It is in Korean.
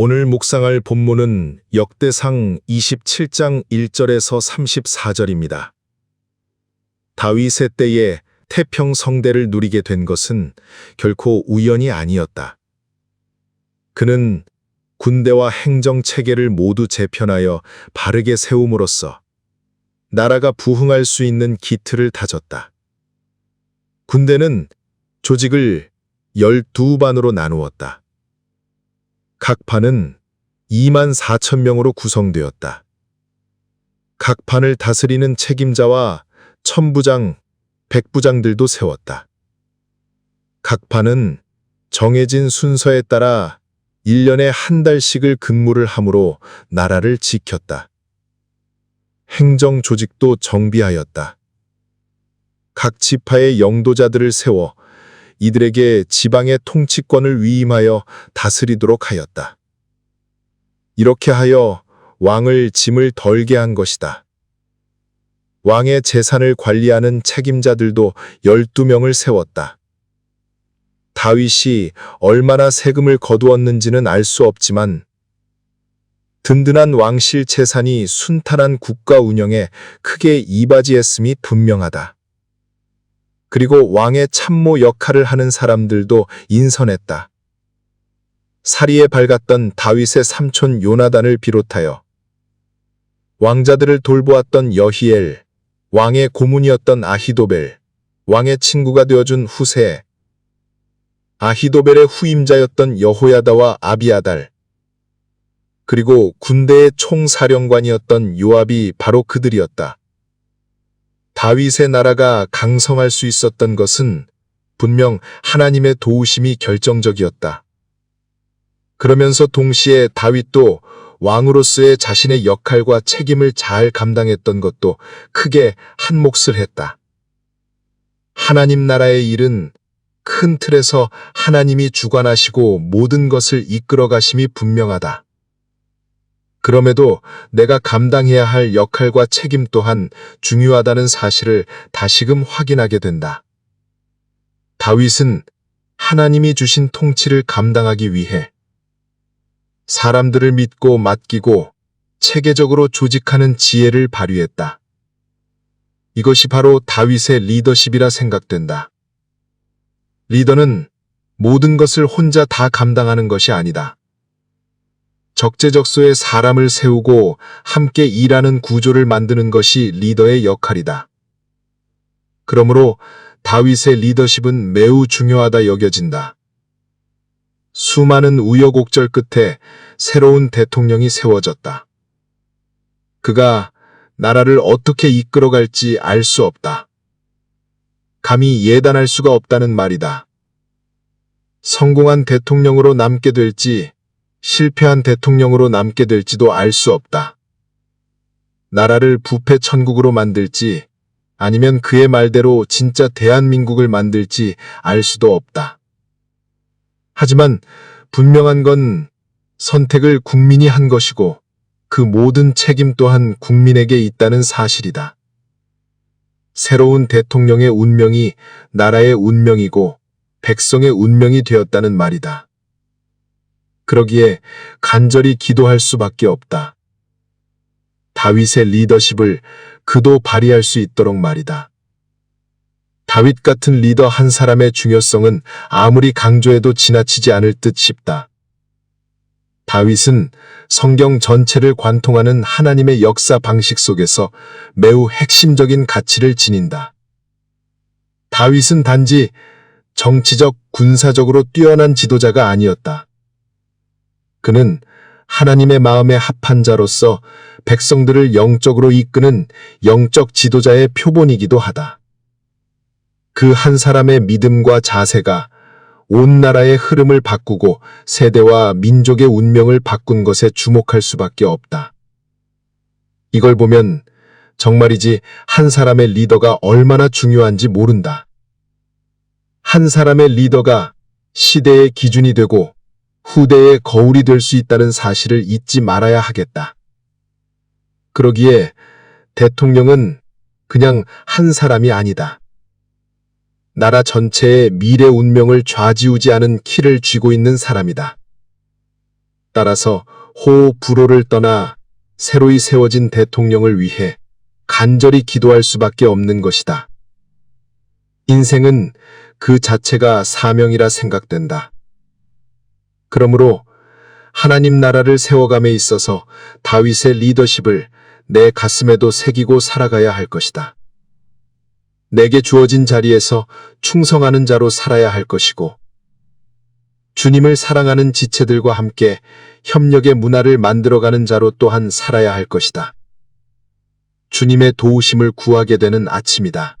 오늘 묵상할 본문은 역대상 27장 1절에서 34절입니다. 다윗의 때에 태평 성대를 누리게 된 것은 결코 우연이 아니었다. 그는 군대와 행정 체계를 모두 재편하여 바르게 세움으로써 나라가 부흥할 수 있는 기틀을 다졌다. 군대는 조직을 12반으로 나누었다. 각 판은 2만 4천 명으로 구성되었다. 각 판을 다스리는 책임자와 천부장, 백부장들도 세웠다. 각 판은 정해진 순서에 따라 1년에 한 달씩을 근무를 함으로 나라를 지켰다. 행정 조직도 정비하였다. 각 지파의 영도자들을 세워 이들에게 지방의 통치권을 위임하여 다스리도록 하였다. 이렇게 하여 왕을 짐을 덜게 한 것이다. 왕의 재산을 관리하는 책임자들도 12명을 세웠다. 다윗이 얼마나 세금을 거두었는지는 알 수 없지만 든든한 왕실 재산이 순탄한 국가 운영에 크게 이바지했음이 분명하다. 그리고 왕의 참모 역할을 하는 사람들도 인선했다. 사리에 밝았던 다윗의 삼촌 요나단을 비롯하여 왕자들을 돌보았던 여히엘, 왕의 고문이었던 아히도벨, 왕의 친구가 되어준 후세, 아히도벨의 후임자였던 여호야다와 아비아달, 그리고 군대의 총사령관이었던 요압이 바로 그들이었다. 다윗의 나라가 강성할 수 있었던 것은 분명 하나님의 도우심이 결정적이었다. 그러면서 동시에 다윗도 왕으로서의 자신의 역할과 책임을 잘 감당했던 것도 크게 한 몫을 했다. 하나님 나라의 일은 큰 틀에서 하나님이 주관하시고 모든 것을 이끌어 가심이 분명하다. 그럼에도 내가 감당해야 할 역할과 책임 또한 중요하다는 사실을 다시금 확인하게 된다. 다윗은 하나님이 주신 통치를 감당하기 위해 사람들을 믿고 맡기고 체계적으로 조직하는 지혜를 발휘했다. 이것이 바로 다윗의 리더십이라 생각된다. 리더는 모든 것을 혼자 다 감당하는 것이 아니다. 적재적소에 사람을 세우고 함께 일하는 구조를 만드는 것이 리더의 역할이다. 그러므로 다윗의 리더십은 매우 중요하다 여겨진다. 수많은 우여곡절 끝에 새로운 대통령이 세워졌다. 그가 나라를 어떻게 이끌어갈지 알 수 없다. 감히 예단할 수가 없다는 말이다. 성공한 대통령으로 남게 될지 실패한 대통령으로 남게 될지도 알 수 없다. 나라를 부패 천국으로 만들지 아니면 그의 말대로 진짜 대한민국을 만들지 알 수도 없다. 하지만 분명한 건 선택을 국민이 한 것이고 그 모든 책임 또한 국민에게 있다는 사실이다. 새로운 대통령의 운명이 나라의 운명이고 백성의 운명이 되었다는 말이다. 그러기에 간절히 기도할 수밖에 없다. 다윗의 리더십을 그도 발휘할 수 있도록 말이다. 다윗 같은 리더 한 사람의 중요성은 아무리 강조해도 지나치지 않을 듯 싶다. 다윗은 성경 전체를 관통하는 하나님의 역사 방식 속에서 매우 핵심적인 가치를 지닌다. 다윗은 단지 정치적, 군사적으로 뛰어난 지도자가 아니었다. 그는 하나님의 마음에 합한 자로서 백성들을 영적으로 이끄는 영적 지도자의 표본이기도 하다. 그 한 사람의 믿음과 자세가 온 나라의 흐름을 바꾸고 세대와 민족의 운명을 바꾼 것에 주목할 수밖에 없다. 이걸 보면 정말이지 한 사람의 리더가 얼마나 중요한지 모른다. 한 사람의 리더가 시대의 기준이 되고 후대의 거울이 될 수 있다는 사실을 잊지 말아야 하겠다. 그러기에 대통령은 그냥 한 사람이 아니다. 나라 전체의 미래 운명을 좌지우지 하는 키를 쥐고 있는 사람이다. 따라서 호 불호를 떠나 새로이 세워진 대통령을 위해 간절히 기도할 수밖에 없는 것이다. 인생은 그 자체가 사명이라 생각된다. 그러므로 하나님 나라를 세워감에 있어서 다윗의 리더십을 내 가슴에도 새기고 살아가야 할 것이다. 내게 주어진 자리에서 충성하는 자로 살아야 할 것이고, 주님을 사랑하는 지체들과 함께 협력의 문화를 만들어가는 자로 또한 살아야 할 것이다. 주님의 도우심을 구하게 되는 아침이다.